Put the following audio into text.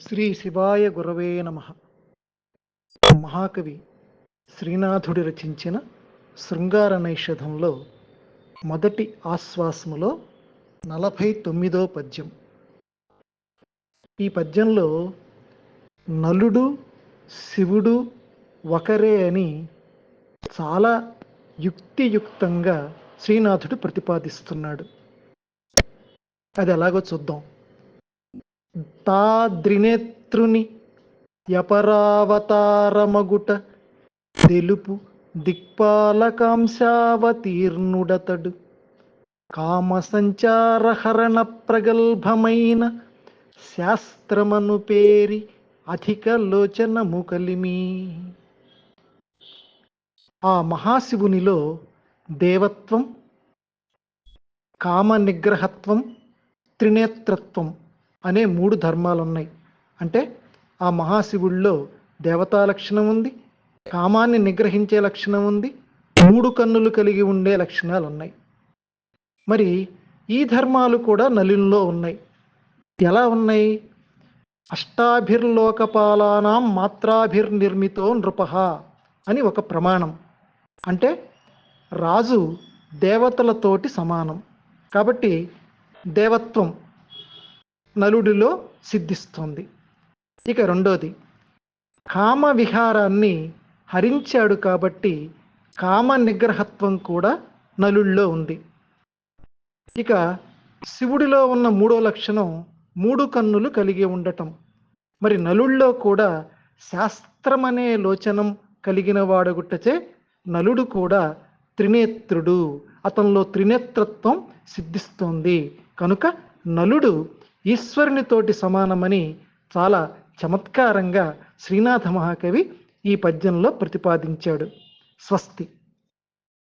శ్రీ శివాయ గురవే నమ. మహాకవి శ్రీనాథుడి రచించిన శృంగార నైషధంలో మొదటి ఆశ్వాసములో నలభై తొమ్మిదో పద్యం. ఈ పద్యంలో నలుడు శివుడు ఒకరే అని చాలా యుక్తియుక్తంగా శ్రీనాథుడు ప్రతిపాదిస్తున్నాడు. అది ఎలాగో చూద్దాం. తాద్రినేత్రుని యపరావతారమగుట తెలుపు దిక్పాలకాంశావతీర్ణుడతడు. కామసంచారహరణ ప్రగల్భమైన శాస్త్రమను పేరి అధిక లోచనము కలిమి. ఆ మహాశివునిలో దేవత్వం కామ నిగ్రహత్వం త్రినేత్రత్వం అనే మూడు ధర్మాలు ఉన్నాయి అంటే ఆ మహాశివుడిలో దేవతా లక్షణం ఉంది కామాన్ని నిగ్రహించే లక్షణం ఉంది మూడు కన్నులు కలిగి ఉండే లక్షణాలు ఉన్నాయి మరి ఈ ధర్మాలు కూడా నలినిలో ఉన్నాయి. ఎలా ఉన్నాయి? అష్టాభిర్లోకపాలానాం మాత్రాభిర్నిర్మితో నృప అని ఒక ప్రమాణం. అంటే రాజు దేవతలతోటి సమానం. కాబట్టి దేవత్వం నలుడిలో సిద్ధిస్తుంది. ఇక రెండోది కామ విహారాన్ని హరించాడు కాబట్టి కామ నిగ్రహత్వం కూడా నలుళ్ళో ఉంది. ఇక శివుడిలో ఉన్న మూడో లక్షణం మూడు కన్నులు కలిగి ఉండటం. మరి నలుడిలో కూడా శాస్త్రమనే లోచనం కలిగిన వాడగుట్టచే నలుడు కూడా త్రినేత్రుడు. అతనిలో త్రినేత్రత్వం సిద్ధిస్తోంది. కనుక నలుడు ఈశ్వరునితోటి సమానమని చాలా చమత్కారంగా శ్రీనాథ మహాకవి ఈ పద్యంలో ప్రతిపాదించాడు. స్వస్తి.